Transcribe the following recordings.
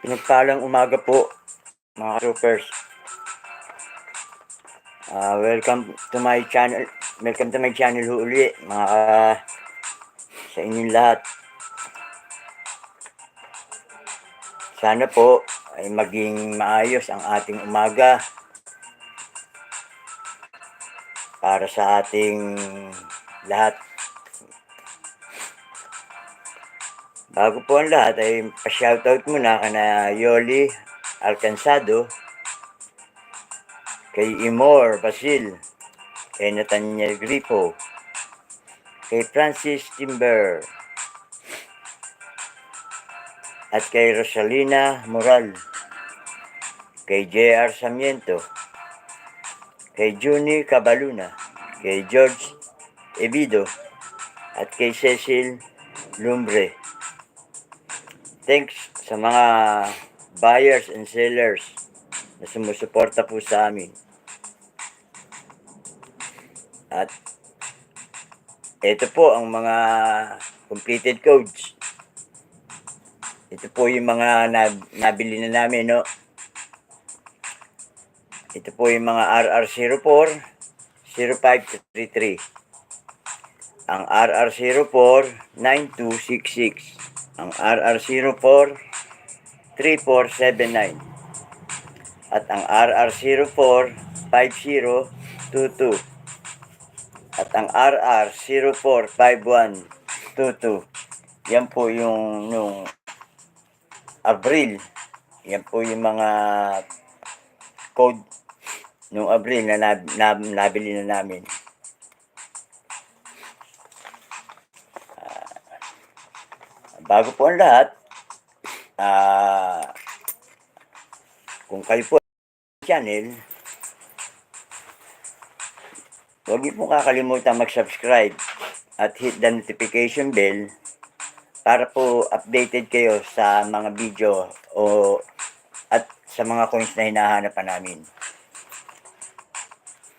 Pinagpalang umaga po, mga troopers. Ah, welcome to my channel. Welcome to my channel ho uli, mga ka- sa inyong lahat. Sana po ay maging maayos ang ating umaga para sa ating lahat. Bago po ang lahat ay pa-shoutout muna kana Yoli Alcansado, kay Imor Basil, kay Nathaniel Grifo, kay Francis Timber, at kay Rosalina Moral, kay J.R. Samiento, kay Juni Cabaluna, kay George Ebido, at kay Cecil Lumbre. Thanks sa mga buyers and sellers na sumusuporta po sa amin. At ito po ang mga completed codes. Ito po yung mga nab- nabili na namin, no? Ito po yung mga RR04 0533. Ang RR04 9266. Ang RR04 3479. At ang RR04 5022. At ang RR04 5122. Yan po yung nung Abril. Yan po yung mga code nung Abril na, nab, nab, nabili na namin. Bago po ang lahat, ah, kung kayo po channel, huwag niyo po kakalimutan mag-subscribe at hit the notification bell para po updated kayo sa mga video o at sa mga coins na hinahanapan namin.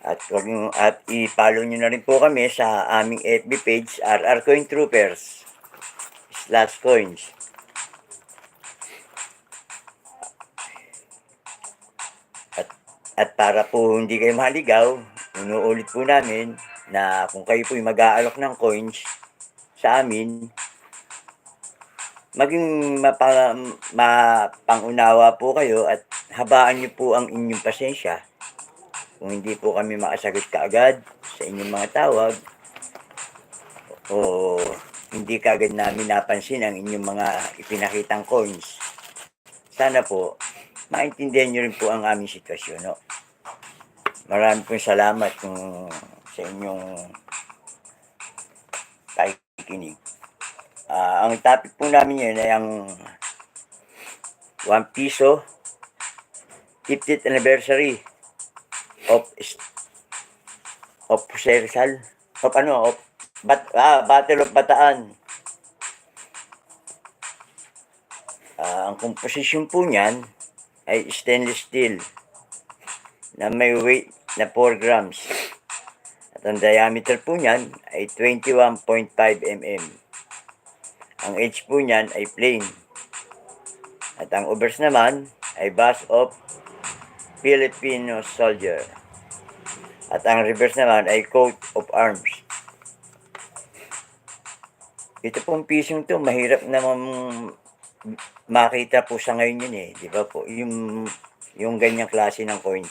At wag niyo at i-follow niyo na rin po kami sa aming FB page RR Coin Troopers slash coins. At, at para po hindi kayo mahaligaw, inuulit po namin na kung kayo po mag-aalok ng coins sa amin, maging mapa, mapangunawa po kayo at habaan niyo po ang inyong pasensya. Kung hindi po kami makasagot kaagad sa inyong mga tawag, o hindi kagad namin napansin ang inyong mga ipinakitang coins. Sana po, maintindihan nyo rin po ang aming sitwasyon. No? Marami pong salamat kung sa inyong pakikinig. Ah, ang topic po namin yun ay ang 1 piso 50th anniversary of of Sersal of ano of Bat, ah, Battle of Bataan. Ah, ang composition po niyan ay stainless steel na may weight na 4 grams. At ang diameter po niyan ay 21.5 mm. Ang edge po niyan ay plain. At ang obverse naman ay bust of Filipino soldier. At ang reverse naman ay coat of arms. Ito pong pisong to, mahirap naman makita po sa ngayon yun eh. Di ba po? Yung, yung ganyang klase ng coins.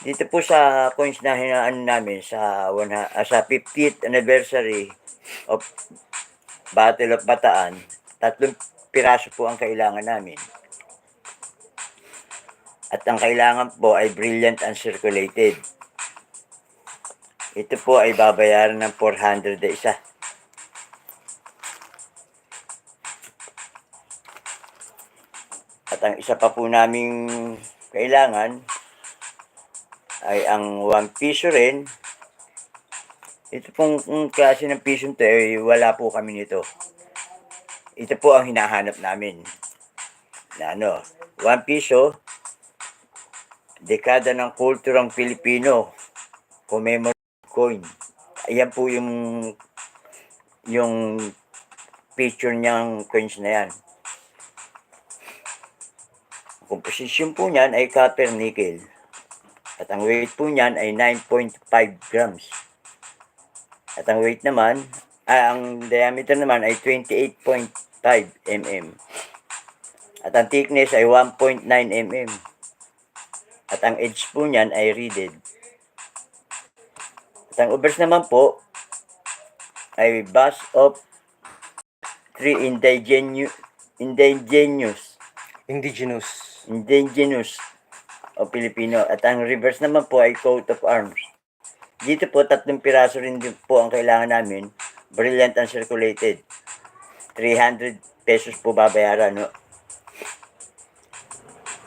Dito po sa coins na hinaan namin sa, one, ah, sa 50th anniversary of Battle of Bataan, tatlong piraso po ang kailangan namin. At ang kailangan po ay brilliant and circulated. Ito po ay babayaran ng 400 na isa. At ang isa pa po naming kailangan ay ang 1 piso rin. Ito pong klase ng piso to ay wala po kami nito. Ito po ang hinahanap namin. Na ano, 1 piso, dekada ng kulturang Pilipino, commemorative coin. Ayan po yung yung picture niyang coins na yan. Composition po niyan ay copper nickel. At ang weight po niyan ay 9.5 grams. At ang weight naman, ah, ang diameter naman ay 28.5 mm. At ang thickness ay 1.9 mm. At ang edge po niyan ay reeded. At ang overs naman po ay bus of three indigenous indigenous Indigenous. o Pilipino. At ang reverse naman po ay coat of arms. Dito po, tatlong piraso rin din po ang kailangan namin. Brilliant and circulated. 300 pesos po babayaran, no?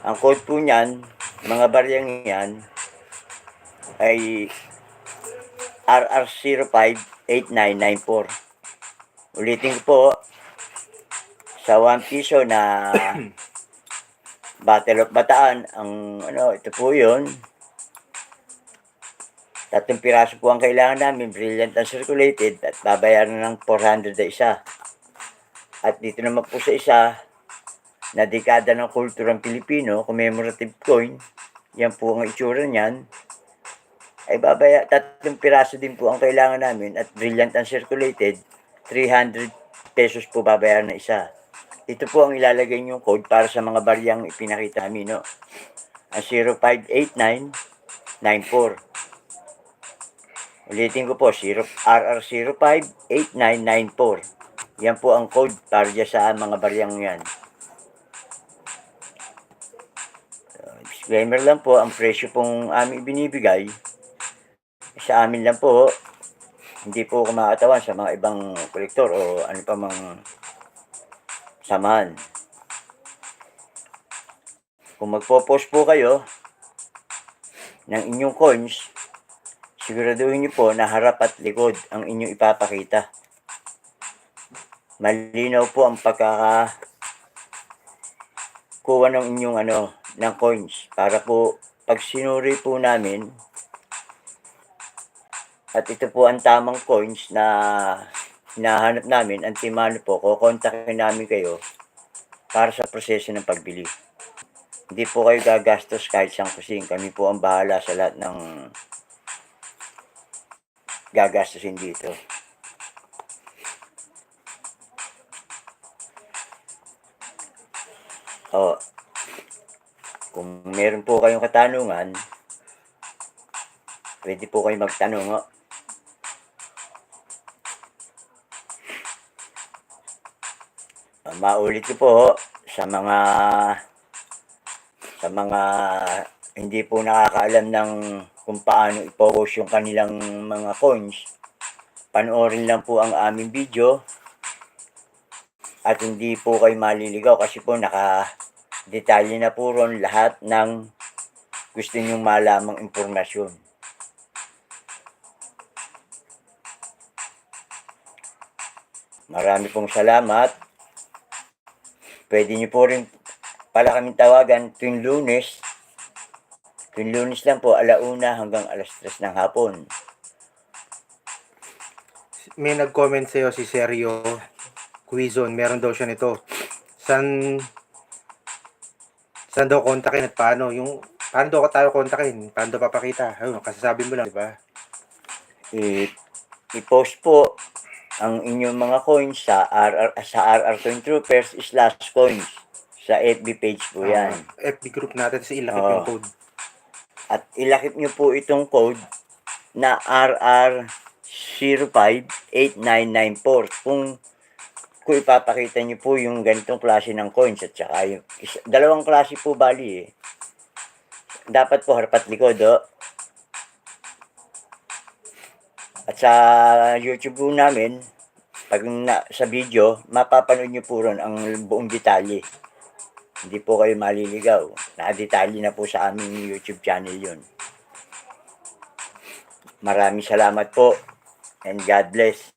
Ang code po niyan, mga baryang yan, ay RR058994. Ulitin ko po, sa 1 piso na Battle of Bataan, ang ano, ito po yun. Tatlong piraso po ang kailangan namin, brilliant and circulated, at babayaran ng 400 na isa. At dito naman po sa isa, na dekada ng kulturang Pilipino, commemorative coin, yan po ang itsura niyan, ay babaya, tatlong piraso din po ang kailangan namin at brilliant and circulated, 300 pesos po babayaran na isa. Ito po ang ilalagay niyong code para sa mga bariyang ipinakita namin, no? Ang 058994. Ulitin ko po, 0, RR058994. Yan po ang code para dyan sa mga bariyang yan. Uh, disclaimer lang po, ang presyo pong aming binibigay, sa amin lang po, hindi po kumakatawan sa mga ibang kolektor o ano pa mang samahan. Kung magpo-post po kayo ng inyong coins, siguraduhin niyo po na harap at likod ang inyong ipapakita. Malinaw po ang pagkaka kuha ng inyong ano, ng coins para po pag sinuri po namin at ito po ang tamang coins na hinahanap namin, ang timano po, kukontakin namin kayo para sa proseso ng pagbili. Hindi po kayo gagastos kahit siyang kusing. Kami po ang bahala sa lahat ng gagastusin dito. O, kung meron po kayong katanungan, pwede po kayo magtanong. O. maulit ko po sa mga sa mga hindi po nakakaalam ng kung paano i-post yung kanilang mga coins. Panoorin lang po ang aming video at hindi po kayo maliligaw kasi po naka detalye na po ron lahat ng gusto nyong malamang impormasyon. Marami pong salamat. Pwede niyo po rin pala kaming tawagan tuwing lunes. Tuwing lunes lang po, alauna hanggang alas 3 ng hapon. May nag-comment sa'yo si Sergio Quizon. Meron daw siya nito. San Saan daw kontakin at paano? Yung paano daw tayo kontakin? Paano daw papakita? Ayun, kasasabi mo lang, di ba? I- i-post po ang inyong mga coins sa RR sa RR Coin Troopers slash coins sa FB page po yan. Ah, FB group natin sa ilakip Oo. yung code. At ilakip nyo po itong code na RR058994 kung kung ipapakita nyo po yung ganitong klase ng coins at saka yung dalawang klase po bali eh. Dapat po harapat likod oh. At sa YouTube po namin, pag na, sa video, mapapanood nyo po ron ang buong detalye. Hindi po kayo maliligaw. Nakadetalye na po sa aming YouTube channel yun. Maraming salamat po and God bless.